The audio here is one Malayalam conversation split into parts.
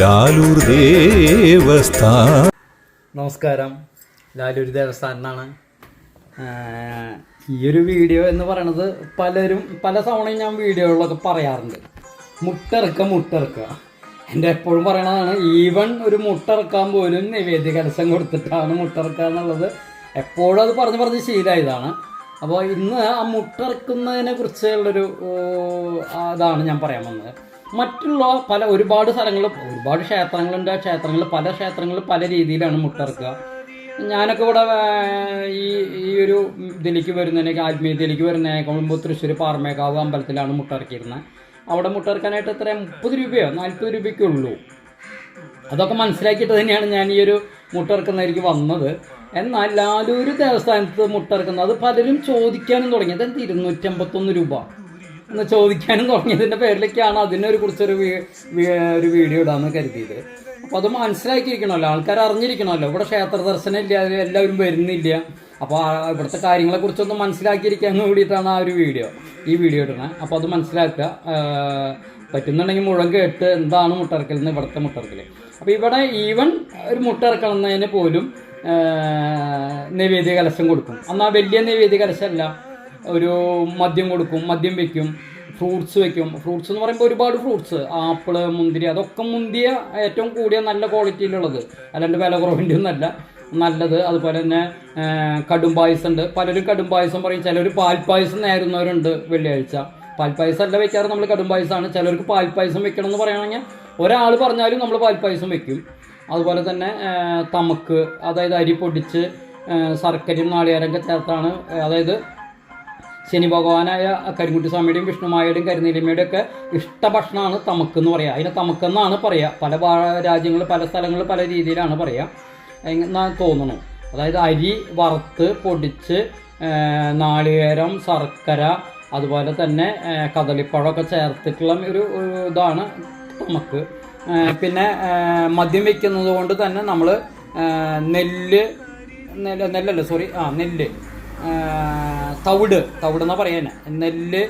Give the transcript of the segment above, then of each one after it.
ലാലൂർ ദേവസ്ഥാന. നമസ്കാരം. ലാലൂർ ദേവസ്ഥാനാണ് ഈ ഒരു വീഡിയോ എന്ന് പറയണത് പലരും പല തവണയും ഞാൻ വീഡിയോകളിലൊക്കെ പറയാറുണ്ട്. മുട്ടറക്ക മുട്ടറക്ക. എന്റെ എപ്പോഴും പറയണതാണ് ഈവൻ ഒരു മുട്ടറക്കാൻ പോലും നിവേദ്യ കലശം കൊടുത്തിട്ടാണ് മുട്ടറക്കുക എന്നുള്ളത്. എപ്പോഴും അത് പറഞ്ഞ് പറഞ്ഞ് ശീലമായതാണ്. അപ്പോൾ ഇന്ന് ആ മുട്ടറക്കുന്നതിനെ കുറിച്ചുള്ളൊരു ഇതാണ് ഞാൻ പറയാൻ വന്നത്. മറ്റുള്ള പല ഒരുപാട് സ്ഥലങ്ങൾ ഒരുപാട് ക്ഷേത്രങ്ങളുണ്ട്. ക്ഷേത്രങ്ങൾ പല ക്ഷേത്രങ്ങൾ പല രീതിയിലാണ് മുട്ടിറക്കുക. ഞാനൊക്കെ ഇവിടെ ഈ ഈ ഒരു ഇതിലേക്ക് വരുന്നതിനേക്ക് ആത്മീയതയിലേക്ക് വരുന്നതിനേക്കാൾ മുമ്പ് തൃശ്ശൂർ പാറമേക്കാവ് അമ്പലത്തിലാണ് മുട്ടിറക്കിയിരുന്നത്. അവിടെ മുട്ടിറക്കാനായിട്ട് എത്ര? മുപ്പത് രൂപയോ? നാൽപ്പത് രൂപയ്ക്കേ ഉള്ളൂ. അതൊക്കെ മനസ്സിലാക്കിയിട്ട് തന്നെയാണ് ഞാൻ ഈ ഒരു മുട്ടിറക്കുന്നതിലേക്ക് വന്നത്. എന്നാൽ ലാലൂര് ദേവസ്ഥാനത്ത് മുട്ടിറക്കുന്നത് അത് പലരും ചോദിക്കാനും തുടങ്ങി. അതെന്ത്? ഇരുന്നൂറ്റമ്പത്തൊന്ന് രൂപ. എന്ന് ചോദിക്കാനും തുടങ്ങിയതിന്റെ പേരിലേക്കാണ് അതിനൊരു കുറിച്ചൊരു ഒരു വീഡിയോ ഇടാന്ന് കരുതിയത്. അപ്പോൾ അത് മനസ്സിലാക്കിയിരിക്കണമല്ലോ. ആൾക്കാർ അറിഞ്ഞിരിക്കണമല്ലോ. ഇവിടെ ക്ഷേത്ര ദർശനം ഇല്ല എല്ലാവരും വരുന്നില്ല. അപ്പോൾ ഇവിടുത്തെ കാര്യങ്ങളെ കുറിച്ചൊന്നും മനസ്സിലാക്കിയിരിക്കാൻ കൂടിയിട്ടാണ് ആ ഒരു വീഡിയോ ഈ വീഡിയോ ഇടുന്നത് അപ്പോൾ അത് മനസ്സിലാക്കുക. പറ്റുന്നുണ്ടെങ്കിൽ മുഴം കേട്ട് എന്താണ് മുട്ടറക്കൽ എന്ന് ഇവിടുത്തെ മുട്ടറക്കൽ അപ്പോൾ ഇവിടെ ഈവൻ ഒരു മുട്ടറക്കണമെന്നതിന് പോലും നിവേദ്യ കലശം കൊടുക്കും. എന്നാൽ വലിയ നിവേദ്യ കലശമല്ല. ഒരു മദ്യം കൊടുക്കും മദ്യം വെക്കും ഫ്രൂട്ട്സ് വെക്കും. ഫ്രൂട്ട്സ് എന്ന് പറയുമ്പോൾ ഒരുപാട് ഫ്രൂട്ട്സ് ആപ്പിൾ മുന്തിരി അതൊക്കെ മുന്തിയ ഏറ്റവും കൂടിയ നല്ല ക്വാളിറ്റിയിലുള്ളത് അല്ലാണ്ട് വില കുറവിന്റെ ഒന്നല്ല. നല്ലത്. അതുപോലെ തന്നെ കടും പായസം ഉണ്ട്. പലരും കടും പായസം പറയും. ചിലർ പാൽപ്പായസം നേരുന്നവരുണ്ട് വെള്ളിയാഴ്ച. പാൽപ്പായസം അല്ല വെക്കാറ് നമ്മൾ കടും പായസമാണ്. ചിലർക്ക് പാൽപ്പായസം വെക്കണം എന്ന് പറയുകയാണെങ്കിൽ ഒരാൾ പറഞ്ഞാലും നമ്മൾ പാൽപ്പായസം വെക്കും. അതുപോലെ തന്നെ തമക്ക് അതായത് അരി പൊടിച്ച് ശർക്കരയും നാളികേരമൊക്കെ ചേർത്താണ്. അതായത് ശനി ഭഗവാനായ കരിങ്കുട്ടി സ്വാമിയുടെയും വിഷ്ണുമായുടെയും കരിനീലിമയുടെയും ഒക്കെ ഇഷ്ടഭക്ഷണമാണ് തമുക്ക് എന്ന് പറയുക അതിനെ തമുക്കെന്നാണ് എന്നാണ് പറയുക പല രാജ്യങ്ങൾ പല സ്ഥലങ്ങൾ പല രീതിയിലാണ് പറയുക എന്നാ തോന്നുന്നു. അതായത് അരി വറുത്ത് പൊടിച്ച് നാളികേരം ശർക്കര അതുപോലെ തന്നെ കദളിപ്പഴമൊക്കെ ചേർത്തിട്ടുള്ള ഒരു ഇതാണ് തമക്ക്. പിന്നെ മദ്യം വയ്ക്കുന്നത് കൊണ്ട് തന്നെ നമ്മൾ നെല്ല് നെല്ല് നെല്ലല്ല സോറി ആ നെല്ല്. തവിട് തവിട് എന്നാ. പറയാനെ നെല്ല്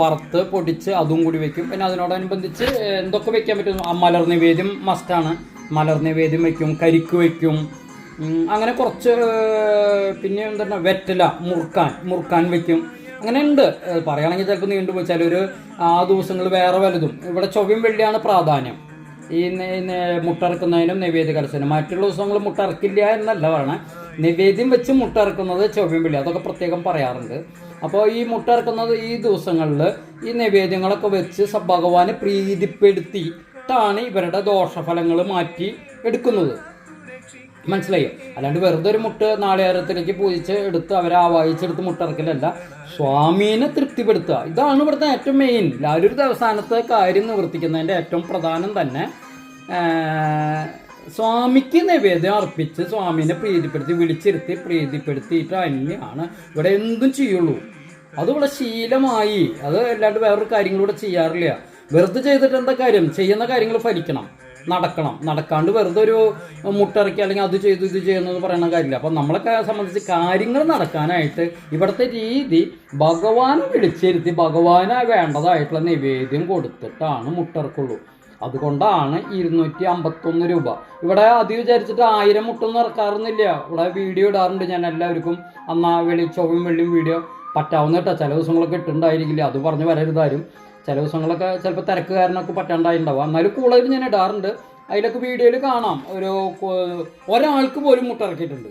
വറുത്ത് പൊടിച്ച് അതും കൂടി വെക്കും. പിന്നെ അതിനോടനുബന്ധിച്ച് എന്തൊക്കെ വെക്കാൻ പറ്റും? മലർ നിവേദ്യം മസ്റ്റാണ് മലർ നിവേദ്യം വെക്കും കരിക്ക് വെക്കും. അങ്ങനെ കുറച്ച് പിന്നെ എന്താണ് വെറ്റല മുറുക്കാൻ മുറുക്കാൻ വെക്കും. അങ്ങനെ ഉണ്ട്. പറയുകയാണെങ്കിൽ ചിലപ്പോൾ നീണ്ടു പോയി. ചിലർ ആ ദിവസങ്ങൾ വേറെ വലുതും. ഇവിടെ ചൊവ്വയും വെള്ളിയാണ് പ്രാധാന്യം. ഈ മുട്ടറക്കുന്നതിനും നിവേദ്യ കലശനും. മറ്റുള്ള ദിവസങ്ങൾ മുട്ടറക്കില്ല എന്നല്ല പറയണേ. നിവേദ്യം വെച്ച് മുട്ടറക്കുന്നത് ചൊവ്വയും വെള്ളി അതൊക്കെ പ്രത്യേകം പറയാറുണ്ട്. അപ്പോൾ ഈ മുട്ടറക്കുന്നത് ഈ ദിവസങ്ങളിൽ ഈ നിവേദ്യങ്ങളൊക്കെ വെച്ച് ഭഗവാനെ പ്രീതിപ്പെടുത്തിയിട്ടാണ് ഇവരുടെ ദോഷഫലങ്ങൾ മാറ്റി എടുക്കുന്നത്. മനസ്സിലായോ? അല്ലാണ്ട് വെറുതെ ഒരു മുട്ട് നാളികേരത്തിലേക്ക് പൂജിച്ച് എടുത്ത് അവരെ ആവാഹിച്ചെടുത്ത് മുട്ടിറക്കലല്ല സ്വാമീനെ തൃപ്തിപ്പെടുത്തുക. ഇതാണ് ഇവിടുത്തെ ഏറ്റവും മെയിൻ ലാലൊരു ദിവസത്തെ കാര്യം നിവർത്തിക്കുന്നതിന്റെ ഏറ്റവും പ്രധാനം തന്നെ സ്വാമിക്ക് നിവേദ്യം അർപ്പിച്ച് സ്വാമിനെ പ്രീതിപ്പെടുത്തി വിളിച്ചിരുത്തി പ്രീതിപ്പെടുത്തിയിട്ട് തന്നെയാണ് ഇവിടെ എന്തും ചെയ്യുള്ളൂ. അതിവിടെ ശീലമായി. അത് അല്ലാണ്ട് വേറൊരു കാര്യങ്ങളിവിടെ ചെയ്യാറില്ല. വെറുതെ ചെയ്തിട്ട് എന്താ കാര്യം? ചെയ്യുന്ന കാര്യങ്ങൾ ഫലിക്കണം. നടക്കണം. നടക്കാണ്ട് വെറുതെ ഒരു മുട്ടിറക്കി അല്ലെങ്കിൽ അത് ചെയ്തു ഇത് ചെയ്യുന്നത് പറയുന്ന കാര്യമില്ല. അപ്പം നമ്മളെ സംബന്ധിച്ച് കാര്യങ്ങൾ നടക്കാനായിട്ട് ഇവിടുത്തെ രീതി ഭഗവാനെ വിളിച്ചിരുത്തി ഭഗവാനെ വേണ്ടതായിട്ടുള്ള നിവേദ്യം കൊടുത്തിട്ടാണ് മുട്ടിറക്കുള്ളൂ. അതുകൊണ്ടാണ് ഇരുന്നൂറ്റി അമ്പത്തൊന്ന് രൂപ. ഇവിടെ അത് വിചാരിച്ചിട്ട് ആയിരം മുട്ടൊന്നും ഇറക്കാറൊന്നുമില്ല. ഇവിടെ വീഡിയോ ഇടാറുണ്ട് ഞാൻ എല്ലാവർക്കും. അന്നാ വെളി ചൊവ്വയും വെള്ളിയും വീഡിയോ പറ്റാവുന്ന കേട്ടോ. ചില ദിവസങ്ങളൊക്കെ ഇട്ടുണ്ടായിരിക്കില്ല. അത് പറഞ്ഞ് വരരുതാരും ചില ദിവസങ്ങളൊക്കെ ചിലപ്പോൾ തിരക്ക് കാരനൊക്കെ പറ്റാണ്ടായിട്ടുണ്ടാവും. എന്നാലും കൂടുതലും ഞാൻ ഇടാറുണ്ട്. അതിലൊക്കെ വീഡിയോയിൽ കാണാം. ഒരു ഒരാൾക്ക് പോലും മുട്ടിറക്കിയിട്ടുണ്ട്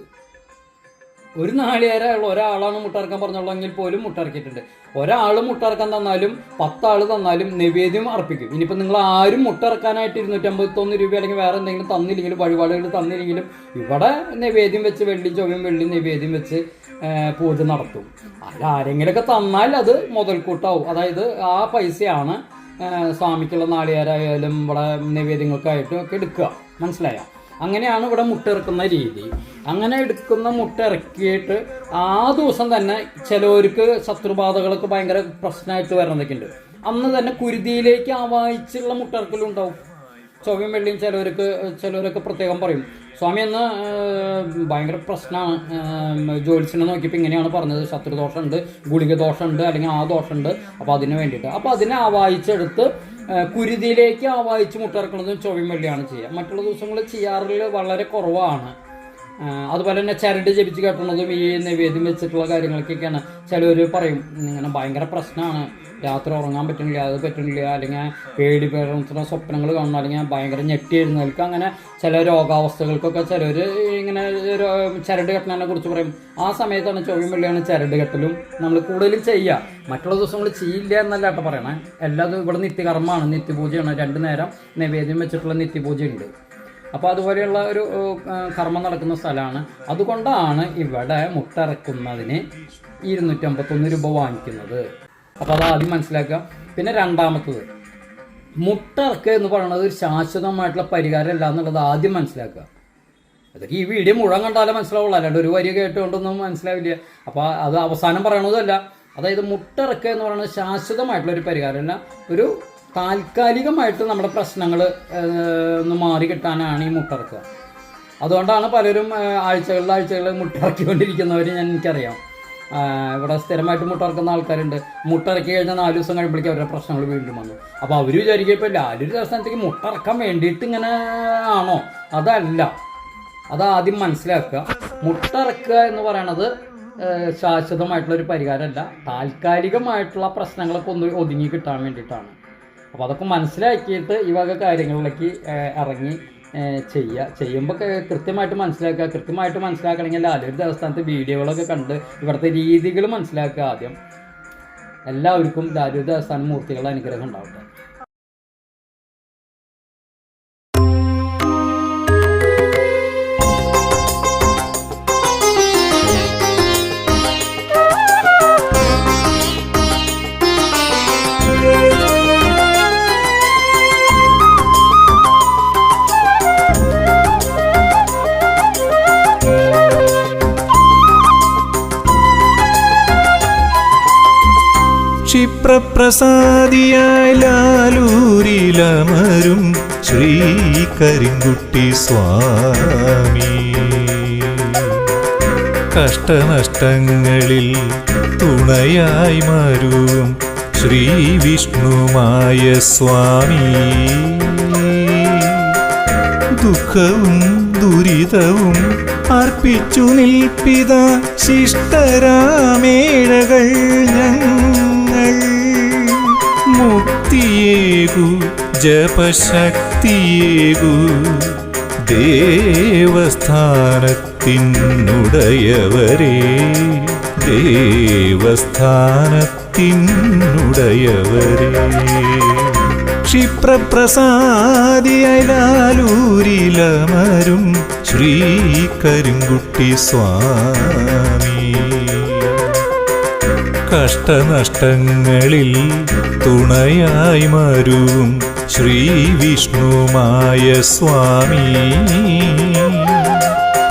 ഒരു നാളികേരമുള്ള ഒരാളാണ് മുട്ടറക്കാൻ പറഞ്ഞുള്ളെങ്കിൽ പോലും മുട്ടറക്കിയിട്ടുണ്ട്. ഒരാൾ മുട്ടറക്കാൻ തന്നാലും പത്താൾ തന്നാലും നിവേദ്യം അർപ്പിക്കും. ഇനിയിപ്പോൾ നിങ്ങൾ ആരും മുട്ടറക്കാനായിട്ട് ഇരുന്നൂറ്റമ്പത്തൊന്ന് രൂപ അല്ലെങ്കിൽ വേറെ എന്തെങ്കിലും തന്നില്ലെങ്കിലും വഴിപാടുകൾ തന്നില്ലെങ്കിലും ഇവിടെ നിവേദ്യം വെച്ച് വെള്ളി ചൊവ്വയും വെള്ളി നിവേദ്യം വെച്ച് പൂജ നടത്തും. അത് ആരെങ്കിലുമൊക്കെ തന്നാൽ അത് മുതൽക്കൂട്ടാവും. അതായത് ആ പൈസയാണ് സ്വാമിക്കുള്ള നാളികേരായാലും ഇവിടെ നിവേദ്യങ്ങൾക്കായിട്ടും ഒക്കെ എടുക്കുക. മനസ്സിലായോ? അങ്ങനെയാണ് ഇവിടെ മുട്ട ഇറക്കുന്ന രീതി. അങ്ങനെ എടുക്കുന്ന മുട്ട ഇറക്കിയിട്ട് ആ ദിവസം തന്നെ ചിലവർക്ക് ശത്രുബാധകളൊക്കെ ഭയങ്കര പ്രശ്നമായിട്ട് വരണതൊക്കെ ഉണ്ട് അന്ന് തന്നെ കുരുതിയിലേക്ക് ആവാഹിച്ചുള്ള മുട്ട ഇറക്കലും ഉണ്ടാവും ചൊവ്വയും വെള്ളിയും ചിലവർക്ക് ചിലവരൊക്കെ പ്രത്യേകം പറയും. സ്വാമി എന്ന് ഭയങ്കര പ്രശ്നമാണ്. ജോലിസിനെ നോക്കിയപ്പോൾ ഇങ്ങനെയാണ് പറഞ്ഞത്. ശത്രുദോഷമുണ്ട് ഗുളിക ദോഷമുണ്ട് അല്ലെങ്കിൽ ആ ദോഷമുണ്ട്. അപ്പോൾ അതിന് വേണ്ടിയിട്ട്. അപ്പോൾ അതിനെ ആവാഹിച്ചെടുത്ത് ആ, വായിച്ച് മുട്ടിറക്കുന്നതും ചൊവ്വയും വെള്ളിയാണ് ചെയ്യുക. മറ്റുള്ള ദിവസങ്ങളിൽ ചെയ്യാറിൽ വളരെ കുറവാണ്. അതുപോലെ തന്നെ ചരട് ജപിച്ച് കെട്ടുന്നതും ഈ നിവേദ്യം വെച്ചിട്ടുള്ള കാര്യങ്ങൾക്കൊക്കെയാണ്. ചിലവർ പറയും ഇങ്ങനെ ഭയങ്കര പ്രശ്നമാണ് രാത്രി ഉറങ്ങാൻ പറ്റുന്നില്ല അത് പറ്റുന്നില്ല. അല്ലെങ്കിൽ പേടി പേരുന്ന സ്വപ്നങ്ങൾ കാണുന്നു. അല്ലെങ്കിൽ ഭയങ്കര ഞെട്ടി എഴുന്നേൽക്കുക. അങ്ങനെ ചില രോഗാവസ്ഥകൾക്കൊക്കെ ചിലർ ഇങ്ങനെ ചരട് കെട്ടണതിനെ കുറിച്ച് പറയും. ആ സമയത്താണ് ചൊവ്വയും വെള്ളിയാണ് ചരട് കെട്ടലും നമ്മൾ കൂടുതലും ചെയ്യുക. മറ്റുള്ള ദിവസങ്ങൾ ചെയ്യില്ല എന്നല്ല കേട്ടോ പറയണേ. എല്ലാതും ഇവിടെ നിത്യകർമ്മമാണ് നിത്യപൂജയാണ്. രണ്ട് നേരം നിവേദ്യം വെച്ചിട്ടുള്ള നിത്യപൂജയുണ്ട്. അപ്പോൾ അതുപോലെയുള്ള ഒരു കർമ്മം നടക്കുന്ന സ്ഥലമാണ്. അതുകൊണ്ടാണ് ഇവിടെ മുട്ടിറക്കുന്നതിന് ഇരുന്നൂറ്റമ്പത്തൊന്ന് രൂപ വാങ്ങിക്കുന്നത്. അപ്പോൾ അത് ആദ്യം മനസ്സിലാക്കുക. പിന്നെ രണ്ടാമത്തത് മുട്ടിറക്കുക എന്ന് പറയുന്നത് ഒരു ശാശ്വതമായിട്ടുള്ള പരിഹാരമല്ല എന്നുള്ളത് ആദ്യം മനസ്സിലാക്കുക. അതൊക്കെ ഈ വീഡിയോ മുഴുവൻ കണ്ടാലേ മനസ്സിലാവുള്ളൂ. അല്ലാണ്ട് ഒരു വരി കേട്ടുകൊണ്ടൊന്നും മനസ്സിലാവില്ല. അപ്പോൾ അത് അവസാനം പറയണതല്ല അതായത് മുട്ടിറക്കുക എന്ന് പറയുന്നത് ശാശ്വതമായിട്ടുള്ള ഒരു പരിഹാരമല്ല. ഒരു താൽക്കാലികമായിട്ട് നമ്മുടെ പ്രശ്നങ്ങൾ ഒന്ന് മാറി കിട്ടാനാണ് ഈ മുട്ടിറക്കുക. അതുകൊണ്ടാണ് പലരും ആഴ്ചകളിൽ ആഴ്ചകളിൽ മുട്ടിറക്കിക്കൊണ്ടിരിക്കുന്നവർ ഞാൻ എനിക്കറിയാം. ഇവിടെ സ്ഥിരമായിട്ട് മുട്ടിറക്കുന്ന ആൾക്കാരുണ്ട്. മുട്ടിറക്കി കഴിഞ്ഞാൽ നാല് ദിവസം കഴിയുമ്പോഴേക്കും അവരുടെ പ്രശ്നങ്ങൾ വീണ്ടും വന്നു. അപ്പോൾ അവർ വിചാരിക്കുക ഇപ്പോൾ ലാലൊരു ദിവസത്തേക്ക് മുട്ടിറക്കാൻ വേണ്ടിയിട്ട് ഇങ്ങനെ ആണോ? അതല്ല. അതാദ്യം മനസ്സിലാക്കുക. മുട്ടിറക്കുക എന്ന് പറയണത് ശാശ്വതമായിട്ടുള്ള ഒരു പരിഹാരമല്ല. താൽക്കാലികമായിട്ടുള്ള പ്രശ്നങ്ങളൊക്കെ ഒന്ന് ഒതുങ്ങി കിട്ടാൻ വേണ്ടിയിട്ടാണ്. അപ്പോൾ അതൊക്കെ മനസ്സിലാക്കിയിട്ട് ഈ വക കാര്യങ്ങളിലേക്ക് ഇറങ്ങി ചെയ്യുക ചെയ്യുമ്പോൾ കൃത്യമായിട്ട് മനസ്സിലാക്കുക. കൃത്യമായിട്ട് മനസ്സിലാക്കണമെങ്കിൽ ആദ്യം ദേവസ്ഥാനത്ത് വീഡിയോകളൊക്കെ കണ്ട് ഇവിടുത്തെ രീതികൾ മനസ്സിലാക്കുക ആദ്യം. എല്ലാവർക്കും ദാരിദ്ര്യ ദേവസ്ഥാന മൂർത്തികളുടെ അനുഗ്രഹം ഉണ്ടാവട്ടെ. ക്ഷിപ്രപ്രസാദിയായി ലാലൂരിലമരും ശ്രീ കരിങ്കുട്ടി സ്വാമി. കഷ്ടനഷ്ടങ്ങളിൽ തുണയായി മാറും ശ്രീ വിഷ്ണുമായ സ്വാമി. ദുഃഖവും ദുരിതവും അർപ്പിച്ചു നിൽപ്പിത ശിഷ്ടരാമേഴകൾ ഞങ്ങൾ മുക്തിയേകു ജപശക്തിയേകു. ദേവസ്ഥാനത്തിനുടയവരേ ദേവസ്ഥാനത്തിനുടയവരേ. ക്ഷിപ്രപ്രസാദിയലാലൂരിലമരും ശ്രീ കരിങ്കുട്ടി സ്വാമി കഷ്ടനഷ്ടങ്ങളിൽ തുണയായി മരുവും ശ്രീ വിഷ്ണുമായ സ്വാമി.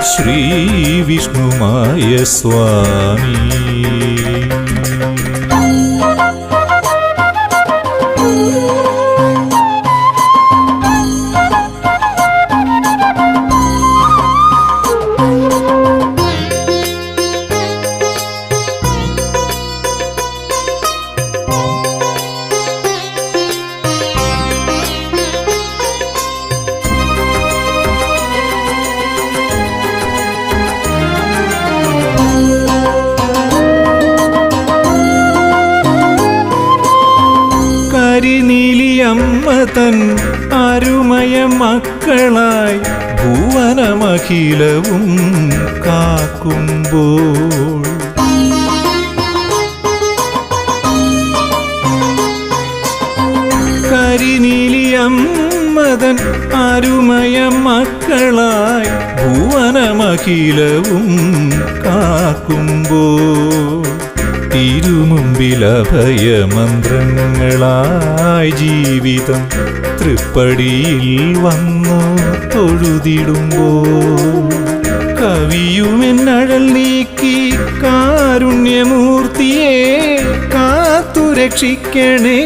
ശ്രീ വിഷ്ണുമായ സ്വാമി. തൻ അരുമയ മക്കളായി ഭുവനമഖിലവും കാക്കുമ്പോൾ. കരിനീലിയമ്മതൻ അരുമയ മക്കളായി ഭുവനമഖിലവും കാക്കുമ്പോൾ. തിരുമുമ്പിലഭയമന്ത്രങ്ങളായി ജീവിതം തൃപ്പടിയിൽ വന്നു തൊഴുതിടുമ്പോൾ കവിയുമെന്നഴൽ നീക്കി കാരുണ്യമൂർത്തിയെ കാത്തുരക്ഷിക്കണേ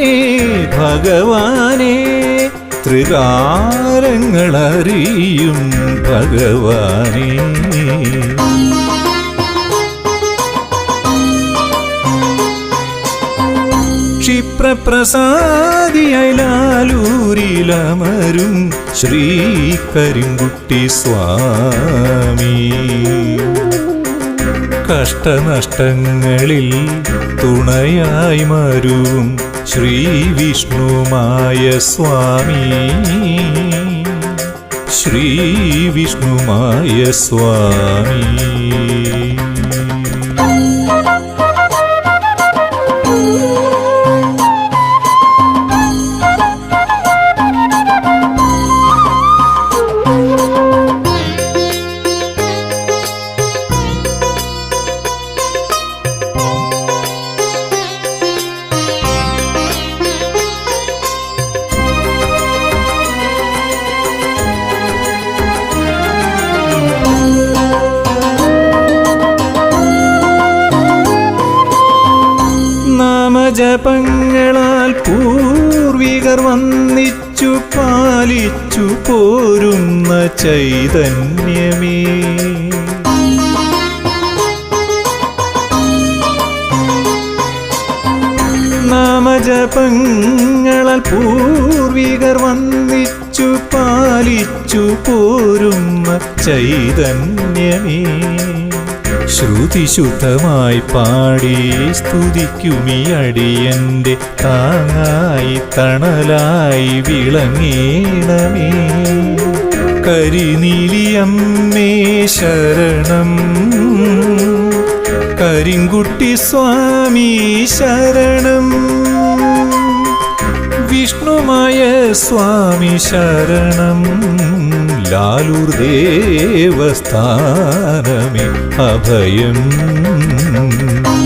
ഭഗവാനെ. ത്രികാരങ്ങളറിയും ഭഗവാനേ. ക്ഷിപ്രപ്രസാദിയായി ശ്രീ കരിങ്കുട്ടി സ്വാമി. കഷ്ടനഷ്ടങ്ങളിൽ തുണയായി മരും ശ്രീ വിഷ്ണുമായ സ്വാമി. ശ്രീ വിഷ്ണുമായ സ്വാമി. നാമജപങ്ങളാൽ പൂർവികർ വന്നിച്ചു പാലിച്ചു പോരുന്ന ചൈതന്യമേ. നാമജപങ്ങളാൽ പൂർവികർ വന്നിച്ചു പാലിച്ചു പോരുന്ന ചൈതന്യമേ. ശ്രുതിശുദ്ധമായി പാടി സ്തുതിക്കുമി അടിയന്റെ താങ്ങായി തണലായി വിളങ്ങീണമേ. കരിനീലിയമ്മേ ശരണം കരിങ്കുട്ടി സ്വാമി ശരണം. വിഷ്ണുമായ സ്വാമി ശരണം ലാലൂർ ദേവസ്ഥാനമേ അഭയം.